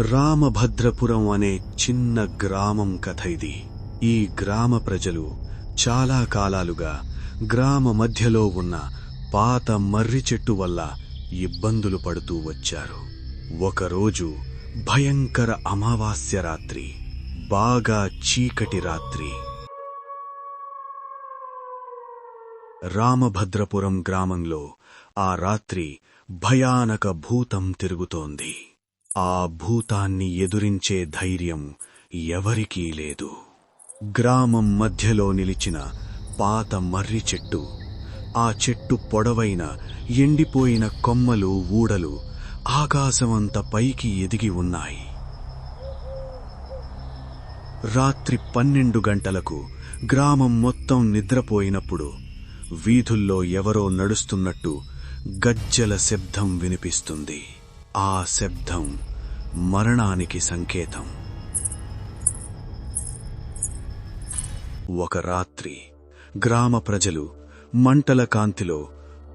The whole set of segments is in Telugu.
రామభద్రపురం అనే చిన్న గ్రామం కథ ఇది. ఈ గ్రామ ప్రజలు చాలా కాలాలుగా గ్రామ మధ్యలో ఉన్న పాత మర్రి చెట్టు వల్ల ఇబ్బందులు పడుతూ వచ్చారు. ఒకరోజు భయంకర అమావాస్య రాత్రి బాగా చీకటి రాత్రి. రామభద్రపురం గ్రామంలో ఆ రాత్రి భయానక భూతం తిరుగుతోంది. ఆ భూతాన్ని ఎదురించే ధైర్యం ఎవరికీ లేదు. గ్రామం మధ్యలో నిలిచిన పాత మర్రి చెట్టు ఆ చెట్టు పొడవైన ఎండిపోయిన కొమ్మలు ఊడలు ఆకాశమంత పైకి ఎదిగి ఉన్నాయి. రాత్రి పన్నెండు గంటలకు గ్రామం మొత్తం నిద్రపోయినప్పుడు వీధుల్లో ఎవరో నడుస్తున్నట్టు గజ్జల శబ్దం వినిపిస్తుంది. ఆ శబ్దం మరణానికి సంకేతం. ఒక రాత్రి గ్రామ ప్రజలు మంటల కాంతిలో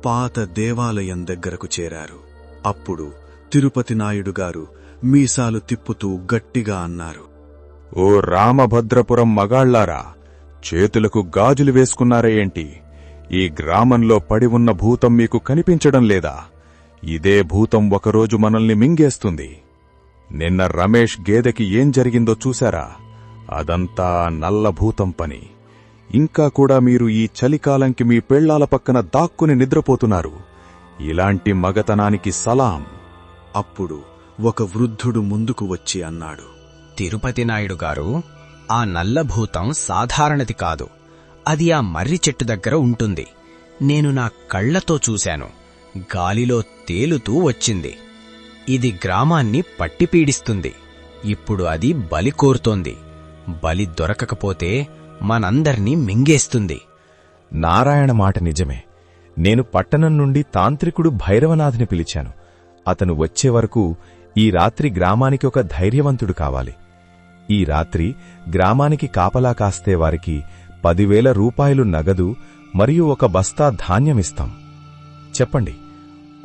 పాత దేవాలయం దగ్గరకు చేరారు. అప్పుడు తిరుపతి నాయుడు గారు మీసాలు తిప్పుతూ గట్టిగా అన్నారు. ఓ రామభద్రపురం మగాళ్ళారా చేతులకు గాజులు వేసుకున్నారే ఏంటి? ఈ గ్రామంలో పడి ఉన్న భూతం మీకు కనిపించడం లేదా? ఇదే భూతం ఒకరోజు మనల్ని మింగేస్తుంది. నిన్న రమేష్ గేదెకి ఏం జరిగిందో చూశారా? అదంతా నల్ల భూతం పని. ఇంకా కూడా మీరు ఈ చలికాలంకి మీ పెళ్ళాల పక్కన దాక్కుని నిద్రపోతున్నారు. ఇలాంటి మగతనానికి సలాం. అప్పుడు ఒక వృద్ధుడు ముందుకు వచ్చి అన్నాడు తిరుపతి నాయుడు గారు ఆ నల్లభూతం సాధారణది కాదు. అది ఆ మర్రి చెట్టు దగ్గర ఉంటుంది. నేను నా కళ్ళతో చూశాను. గాలిలో తేలుతూ వచ్చింది. ఇది గ్రామాన్ని పట్టిపీడిస్తుంది ఇప్పుడు అది బలి కోరుతోంది. బలి దొరకకపోతే మనందర్నీ మింగేస్తుంది. నారాయణ మాట నిజమే. నేను పట్టణం నుండి తాంత్రికుడు భైరవనాథ్ని పిలిచాను. అతను వచ్చే వరకు ఈ రాత్రి గ్రామానికి ఒక ధైర్యవంతుడు కావాలి. ఈ రాత్రి గ్రామానికి కాపలా కాస్తే వారికి పదివేల రూపాయలు నగదు మరియు ఒక బస్తా ధాన్యమిస్తాం చెప్పండి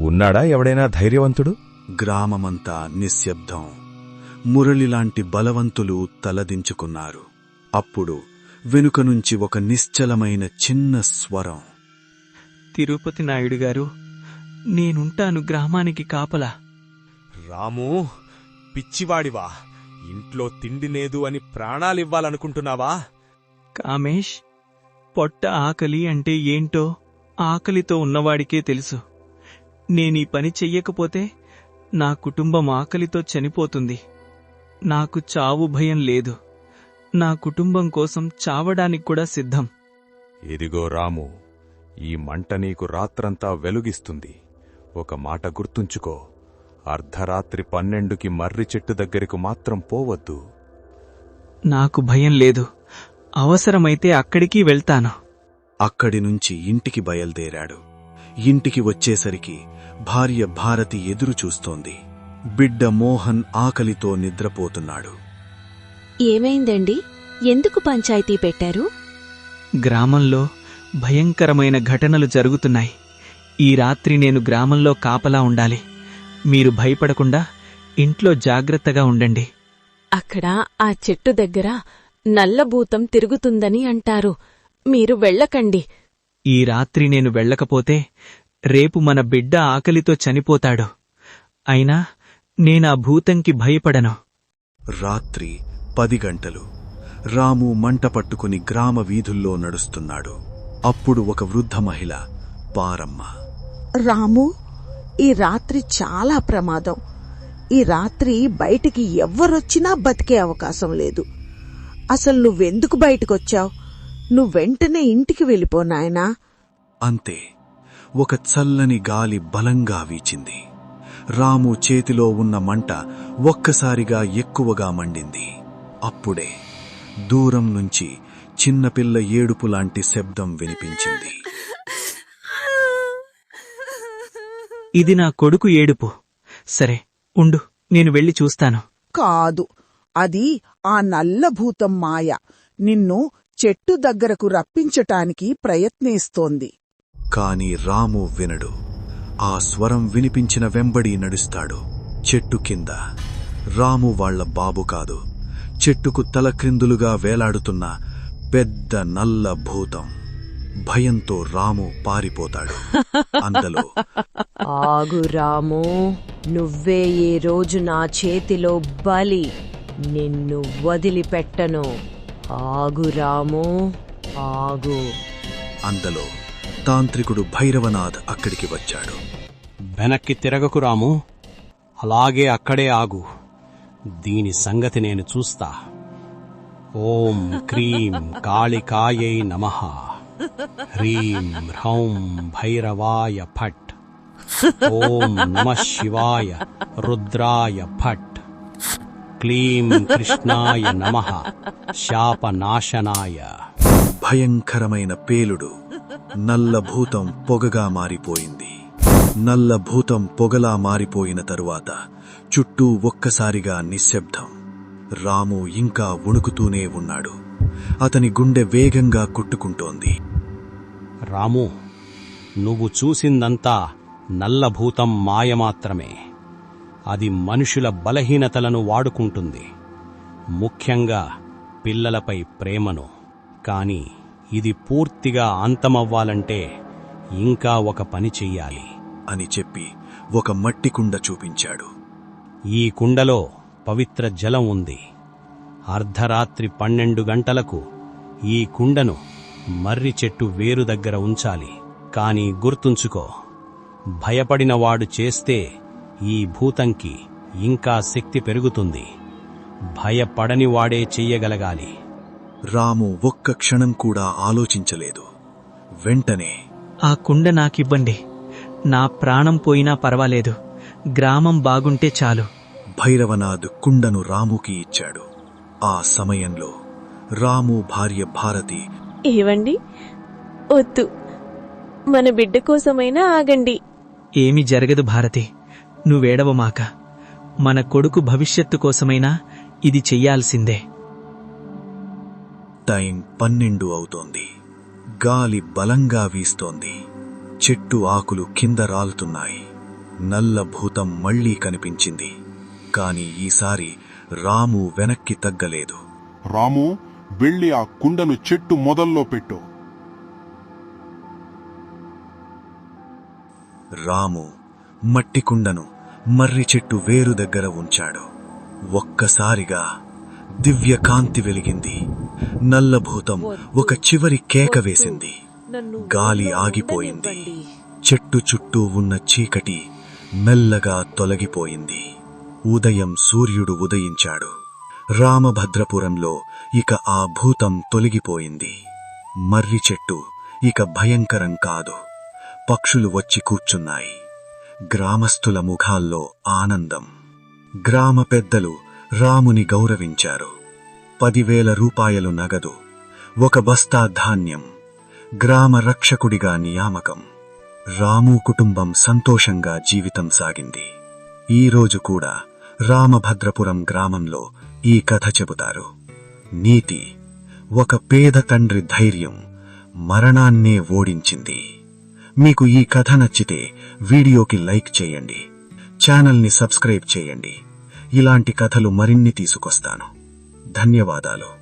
ఉన్నాడా ఎవడైనా ధైర్యవంతుడు? గ్రామమంతా నిశ్శబ్దం. మురళిలాంటి బలవంతులు తలదించుకున్నారు. అప్పుడు వెనుక నుంచి ఒక నిశ్చలమైన చిన్న స్వరం. తిరుపతి నాయుడు గారు నేనుంటాను గ్రామానికి కాపలా. రాము పిచ్చివాడివా. ఇంట్లో తిండి లేదు అని ప్రాణాలివ్వాలనుకుంటున్నావా? కామేష్ పొట్ట ఆకలి అంటే ఏంటో ఆకలితో ఉన్నవాడికే తెలుసు. నేనీ పని చెయ్యకపోతే నా కుటుంబం ఆకలితో చనిపోతుంది. నాకు చావు భయం లేదు. నా కుటుంబం కోసం చావడానికి కూడా సిద్ధం. ఇదిగో రాము ఈ మంట నీకు రాత్రంతా వెలుగిస్తుంది. ఒక మాట గుర్తుంచుకో. అర్ధరాత్రి పన్నెండుకి మర్రి చెట్టు దగ్గరకు మాత్రం పోవద్దు. నాకు భయం లేదు. అవసరమైతే అక్కడికి వెళ్తాను. అక్కడి నుంచి ఇంటికి బయల్దేరాడు. ఇంటికి వచ్చేసరికి భార్య భారతి ఎదురు చూస్తోంది. బిడ్డ మోహన్ ఆకలితో నిద్రపోతున్నాడు. ఏమైందండి? ఎందుకు పంచాయతీ పెట్టారు? గ్రామంలో భయంకరమైన ఘటనలు జరుగుతున్నాయి. ఈ రాత్రి నేను గ్రామంలో కాపలా ఉండాలి. మీరు భయపడకుండా ఇంట్లో జాగ్రత్తగా ఉండండి. అక్కడ ఆ చెట్టు దగ్గర నల్లభూతం తిరుగుతుందని అంటారు. మీరు వెళ్ళకండి. ఈ రాత్రి నేను వెళ్ళకపోతే రేపు మన బిడ్డ ఆకలితో చనిపోతాడు. అయినా నేనా భూతంకి భయపడను. రాత్రి పది గంటలు రాము మంట పట్టుకుని గ్రామ వీధుల్లో నడుస్తున్నాడు. అప్పుడు ఒక వృద్ధ మహిళ పారమ్మ. రాము ఈ రాత్రి చాలా ప్రమాదం. ఈ రాత్రి బయటికి ఎవ్వరొచ్చినా బతికే అవకాశం లేదు. అసలు నువ్వెందుకు బయటకొచ్చావు? నువ్వు వెంటనే ఇంటికి వెళ్ళిపో నాయనా. అంతే. ఒక చల్లని గాలి బలంగా వీచింది. రాము చేతిలో ఉన్న మంట ఒక్కసారిగా ఎక్కువగా మండింది. అప్పుడే దూరం నుంచి చిన్నపిల్ల ఏడుపు లాంటి శబ్దం వినిపించింది. ఇది నా కొడుకు ఏడుపు. సరే ఉండు నేను వెళ్ళి చూస్తాను. కాదు అది ఆ నల్లభూతం మాయ. నిన్ను చెట్టు దగ్గరకు రప్పించటానికి ప్రయత్నిస్తోంది. కాని రాము వినడు. ఆ స్వరం వినిపించిన వెంబడి నడుస్తాడు. చెట్టు కింద. రాము వాళ్ళ బాబు కాదు. చెట్టుకు తలక్రిందులుగా వేలాడుతున్న పెద్ద నల్ల భూతం. భయంతో రాము పారిపోతాడు. అంతలో ఆగు రాము. నువ్వే ఈ రోజు నా చేతిలో బలి. నిన్ను వదిలిపెట్టను. ఆగు రాము ఆగు. అంతలో తాంత్రికుడు భైరవనాథ్ అక్కడికి వచ్చాడు. వెనక్కి తిరగకు రాము అలాగే అక్కడే ఆగు. దీని సంగతి నేను చూస్తా. ఓం క్రీం కాళికాయై నమః. హ్రీం హ్రౌం భైరవాయ ఫట్ ఓం నమ శివాయ రుద్రాయ ఫట్ క్లీం కృష్ణాయ నమః. శాపనాశనాయ. భయంకరమైన పేలుడు నల్ల భూతం పొగగా మారిపోయింది. నల్ల భూతం పొగలా మారిపోయిన తరువాత చుట్టూ ఒక్కసారిగా నిశ్శబ్దం. రాము ఇంకా వణుకుతూనే ఉన్నాడు. అతని గుండె వేగంగా కొట్టుకుంటోంది. రాము నువ్వు చూసిందంతా నల్లభూతం మాయ మాత్రమే. అది మనుషుల బలహీనతలను వాడుకుంటుంది. ముఖ్యంగా పిల్లలపై ప్రేమను. కాని ఇది పూర్తిగా అంతమవ్వాలంటే ఇంకా ఒక పని చెయ్యాలి. అని చెప్పి ఒక మట్టి కుండ చూపించాడు. ఈ కుండలో పవిత్ర జలం ఉంది. అర్ధరాత్రి పన్నెండు గంటలకు ఈ కుండను మర్రి చెట్టు వేరు దగ్గర ఉంచాలి. కాని గుర్తుంచుకో భయపడినవాడు చేస్తే ఈ భూతంకి ఇంకా శక్తి పెరుగుతుంది. భయపడని వాడే చెయ్యగలగాలి. రాము ఒక్క క్షణం కూడా ఆలోచించలేదు. వెంటనే ఆ కుండ నాకివ్వండి. నా ప్రాణం పోయినా పర్వాలేదు. గ్రామం బాగుంటే చాలు. భైరవనాథ్ కుండను రాముకి ఇచ్చాడు. ఆ సమయంలో రాము భార్య భారతి ఏవండి? వద్దు మన బిడ్డ కోసమైనా ఆగండి. ఏమి జరగదు భారతి. నువ్వేడవమాక. మన కొడుకు భవిష్యత్తు కోసమైనా ఇది చెయ్యాల్సిందే. టైం పన్నెండు అవుతోంది. గాలి బలంగా వీస్తోంది. చెట్టు ఆకులు కింద రాలుతున్నాయి. నల్ల భూతం మళ్ళీ కనిపించింది. కాని ఈసారి రాము వెనక్కి తగ్గలేదు. రాము వెళ్ళి ఆ కుండను చెట్టు మొదల్లో పెట్టు. రాము మట్టి కుండను మర్రి చెట్టు వేరు దగ్గర ఉంచాడు. ఒక్కసారిగా దివ్య కాంతి వెలిగింది. నల్లభూతం ఒక చివరి కేక వేసింది. గాలి ఆగిపోయింది. చెట్టు చుట్టూ ఉన్న చీకటి మెల్లగా తొలగిపోయింది. ఉదయం సూర్యుడు ఉదయించాడు. రామభద్రపురంలో ఇక ఆ భూతం తొలగిపోయింది. మర్రి చెట్టు ఇక భయంకరం కాదు. పక్షులు వచ్చి కూర్చున్నాయి. గ్రామస్తుల ముఖాల్లో ఆనందం. గ్రామ పెద్దలు రాముని గౌరవించారు. పదివేల రూపాయలు నగదు ఒక బస్తా ధాన్యం గ్రామ రక్షకుడిగా నియామకం. రాము కుటుంబం సంతోషంగా జీవితం సాగింది. ఈ రోజు కూడా రామభద్రపురం గ్రామంలో ఈ కథ చెబుతారు. నీతి ఒక పేద తండ్రి ధైర్యం మరణాన్నే ఓడించింది. మీకు ఈ కథ నచ్చితే వీడియోకి లైక్ చేయండి. ఛానల్ని సబ్స్క్రైబ్ చేయండి. ఇలాంటి కథలు మరిన్ని తీసుకొస్తాను. ధన్యవాదాలు.